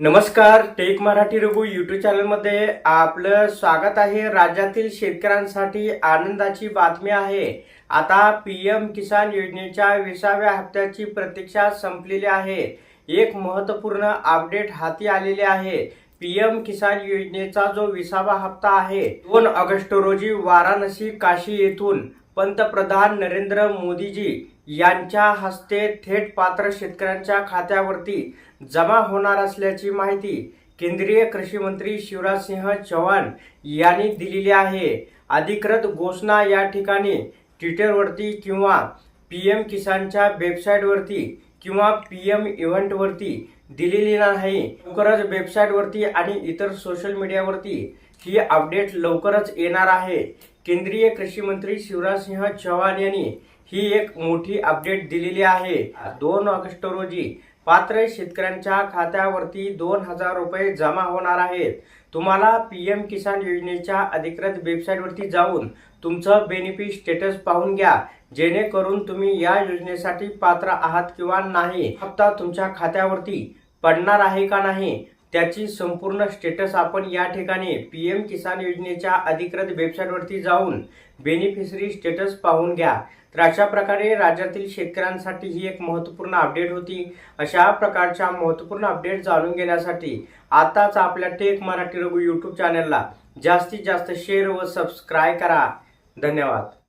नमस्कार take Marathi Raghu YouTube चॅनलमध्ये आपलं स्वागत आहे. राज्यातील शेतकऱ्यांसाठी आनंदाची बातमी आहे. आता पीएम किसान योजनेच्या विसाव्या हप्त्याची प्रतीक्षा संपलेली आहे. एक महत्त्वपूर्ण अपडेट हाती आलेले आहे. पीएम किसान योजनेचा जो विसावा हप्ता आहे दोन ऑगस्ट रोजी वाराणसी काशी येथून पंतप्रधान नरेंद्र मोदीजी यांच्या हस्ते थेट पात्र शेतकऱ्यांच्या खात्यावरती जमा होणार असल्याची माहिती केंद्रीय कृषी मंत्री शिवराज सिंह चौहान यांनी दिलेली आहे. अधिकृत घोषणा या ठिकाणी ट्विटरवरती किंवा पी एम किसानच्या वेबसाईटवरती किंवा पी एम इव्हेंटवरती दिलेली नाही. लवकरच वेबसाईटवरती आणि इतर सोशल मीडियावरती ही अपडेट लवकरच येणार आहे. केंद्रीय कृषी मंत्री शिवराज सिंह चौहान यांनी ही एक मोठी अपडेट दिलेली आहे. दोन ऑगस्ट रोजी पात्र शेतकऱ्यांच्या खात्यावरती दोन हजार रुपये जमा होणार आहेत. तुम्हाला पीएम किसान योजनेच्या अधिकृत वेबसाईटवरती जाऊन तुमचं बेनिफिट स्टेटस पाहून घ्या. जेणेकरून तुम्ही या योजनेसाठी पात्र आहात किंवा नाही हप्ता तुमच्या खात्यावरती पडणार आहे का नाही त्याची संपूर्ण स्टेटस आपण या ठिकाणी पी एम किसान योजनेच्या अधिकृत वेबसाईटवरती जाऊन बेनिफिशरी स्टेटस पाहून घ्या. तर अशा प्रकारे राज्यातील शेतकऱ्यांसाठी ही एक महत्त्वपूर्ण अपडेट होती. अशा प्रकारच्या महत्त्वपूर्ण अपडेट जाणून घेण्यासाठी आताच आपल्या टेक मराठी रघु यूट्यूब चॅनलला जास्तीत जास्त शेअर व सबस्क्राईब करा. धन्यवाद.